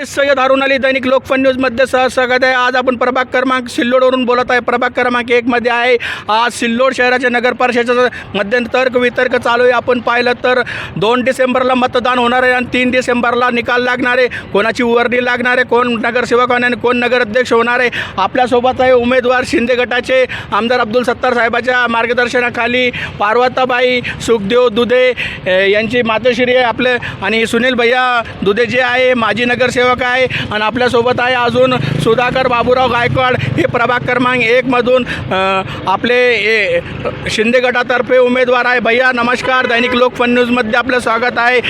मी सय्यद हारून अली दैनिक लोकफन न्यूजमध्ये सह स्वागत आहे. आज आपण प्रभाग क्रमांक सिल्लोडवरून बोलत आहे. प्रभाग क्रमांक एकमध्ये आहे. आज सिल्लोड शहराच्या नगर परिषदेचं मध्यंतर तर्क वितर्क चालू आहे. आपण पाहिलं तर दोन डिसेंबरला मतदान होणार आहे आणि तीन डिसेंबरला निकाल लागणार आहे. कोणाची वर्णी लागणार आहे? कोण नगरसेवक होणार कोण नगराध्यक्ष होणार आहे? आपल्यासोबत आहे उमेदवार शिंदे गटाचे आमदार अब्दुल सत्तार साहेबाच्या मार्गदर्शनाखाली पार्वताबाई सुखदेव दुधे यांची मातोश्री आहे आपले. आणि सुनील भैया दुधे जे आहे माजी नगरसेवक आहे आणि आपल्यासोबत आहे अजून सुधाकर बाबूराव गायकवाड. हे प्रभाग क्रमांक एकमधून आपले ए, शिंदे गटातर्फे उमेदवार आहे. भैया नमस्कार. दैनिक लोकफन न्यूजमध्ये आपलं स्वागत आहे.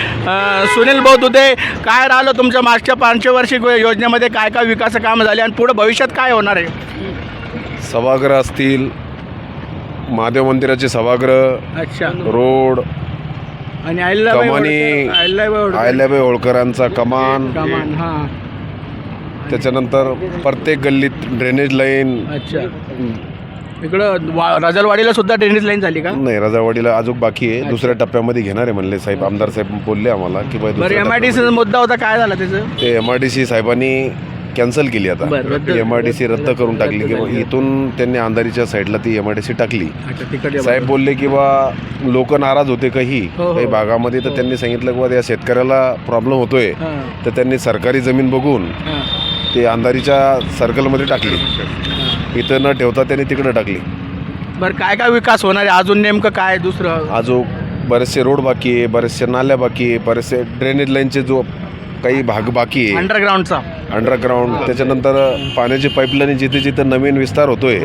सुनील भाऊ दुधे काय राहिलं तुमच्या मागच्या पंचवार्षिक योजनेमध्ये? काय काय विकास कामं झाले आणि पुढं भविष्यात काय होणार आहे? सभागृह असतील महादेव मंदिराचे सभागृह अच्छा. रोड आणि अहिल्याबाई कमानी होळकर- अहिल्याबाई होळकर. आयल्याबाई होळकरांचा कमान. कमान हां. त्याच्यानंतर प्रत्येक गल्लीत ड्रेनेज लाईन अच्छा. इकडं वा रजलवाडीला सुद्धा ड्रेनेज लाईन झाली का? नाही रजावाडीला अजून बाकी आहे. दुसऱ्या टप्प्यामध्ये घेणार आहे म्हणले साहेब. आमदार साहेब बोलले आम्हाला की बाई बरं दुसऱ्या एम आय डी टप्प्यामध्ये. मुद्दा होता काय झाला त्याचं? ते एम डी सी साहेबांनी कॅन्सल केली आता. एम आय डी सी रद्द करून टाकली रद्द की बा केली. इथून त्यांनी अंधारीच्या साईडला ती एम आय डी सी टाकली. साहेब बोलले की बा लोक नाराज होते काही. हो, हो. काही भागामध्ये तर त्यांनी सांगितलं की बा या शेतकऱ्याला प्रॉब्लेम होतोय. हां. तर त्यांनी सरकारी जमीन बघून हां. ते अंधारीच्या सर्कलमध्ये टाकली. हां. इथं न ठेवता त्यांनी तिकडं टाकली. बरं काय काय विकास होणार आहे? अजून नेमकं काय दुसरं? अजून बरेचसे रोड बाकी आहे बरेचसे नाल्या बाकी आहे बरेचसे ड्रेनेज लाईनचे जो काही भाग बाकी आहे. अंडरग्राऊंडचा अंडरग्राऊंड त्याच्यानंतर पाण्याची पाईपलाईन जिथे जिथे नवीन विस्तार होतोय.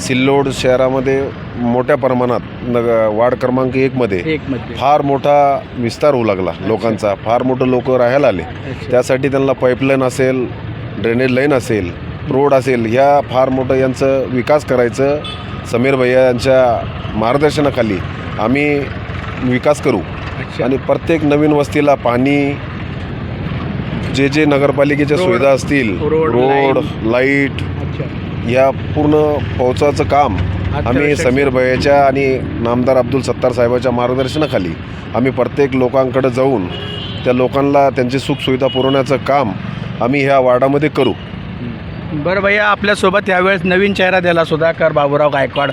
सिल्लोड शहरामध्ये मोठ्या प्रमाणात नग वार्ड क्रमांक एकमध्ये एक मध्ये. फार मोठा विस्तार होऊ लागला लोकांचा. फार मोठं लोक राहायला आले. त्यासाठी त्यांना पाईपलाईन असेल ड्रेनेज लाईन असेल रोड असेल ह्या फार मोठं यांचं विकास करायचं समीर भैया यांच्या मार्गदर्शनाखाली आम्ही विकास करू. आणि प्रत्येक नवीन वस्तीला पाणी जे जे नगरपालिकेच्या सुविधा असतील रोड, लाइट या पूर्ण पोहोचायचं काम आम्ही समीर भैयाच्या आणि नामदार अब्दुल सत्तार साहेबाच्या मार्गदर्शनाखाली आम्ही प्रत्येक लोकांकडे जाऊन त्या लोकांना त्यांची सुखसुविधा पुरवण्याचं काम आम्ही ह्या वार्डामध्ये करू. बरं भैया आपल्यासोबत यावेळेस नवीन चेहरा दिला सुधाकर बाबूराव गायकवाड.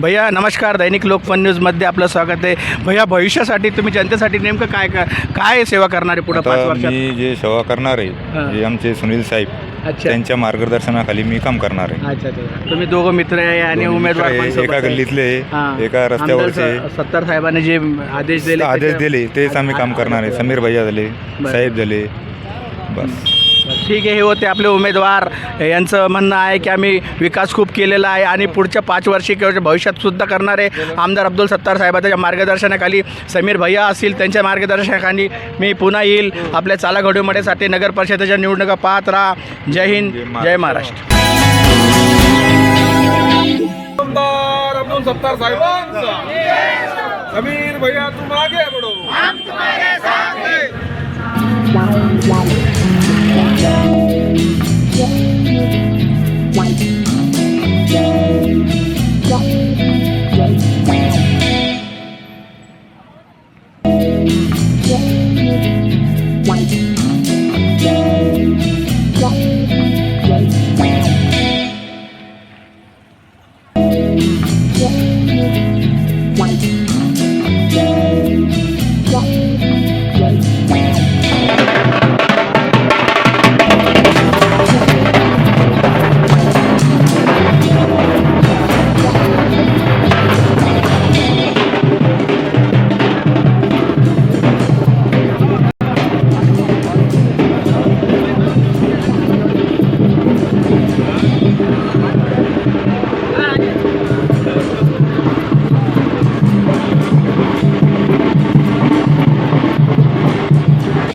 भैया नमस्कार. दैनिक लोकफन न्यूजमध्ये आपलं स्वागत आहे. भैया भविष्यासाठी तुम्ही जनतेसाठी नेमकं काय काय सेवा करणार आहे पुढे पाच आता वर्षात? मी जे सेवा करणार. आहे जे आमचे सुनील साहेब अच्छा. त्यांच्या मार्गदर्शनाखाली मी काम करणार आहे. अच्छा अच्छा. तुम्ही दोघं मित्र आहे आणि उमेदवार पण आहे, सोबत एका आहे. गल्लीतले आहे, हां. एका रस्त्यावरचे आमदार स- सत्तार साहेबांनी जे आदेश दिले आदेश त्याच्या- दिले तेच आम्ही काम करणार आहे. समीर भैया झाले. साहेब झाले बस. ठीक आहे हे होते आपले उमेदवार. यांचं म्हणणं आहे की आम्ही विकास खूप केलेला आहे आणि पुढच्या पाच वर्षी किंवा भविष्यात सुद्धा करणार आहे. आमदार अब्दुल सत्तार साहेबांच्या मार्गदर्शनाखाली समीर भैया असतील त्यांच्या मार्गदर्शनाखाली मी पुन्हा येईल. आपल्या चाला घडवमडेसाठी नगर परिषदेच्या निवडणुका पाहत राहा. जय हिंद जय महाराष्ट्र. आमदार अब्दुल सत्तार साहेबांचा. समीर भैया तुम आगे बढ़ो 哇。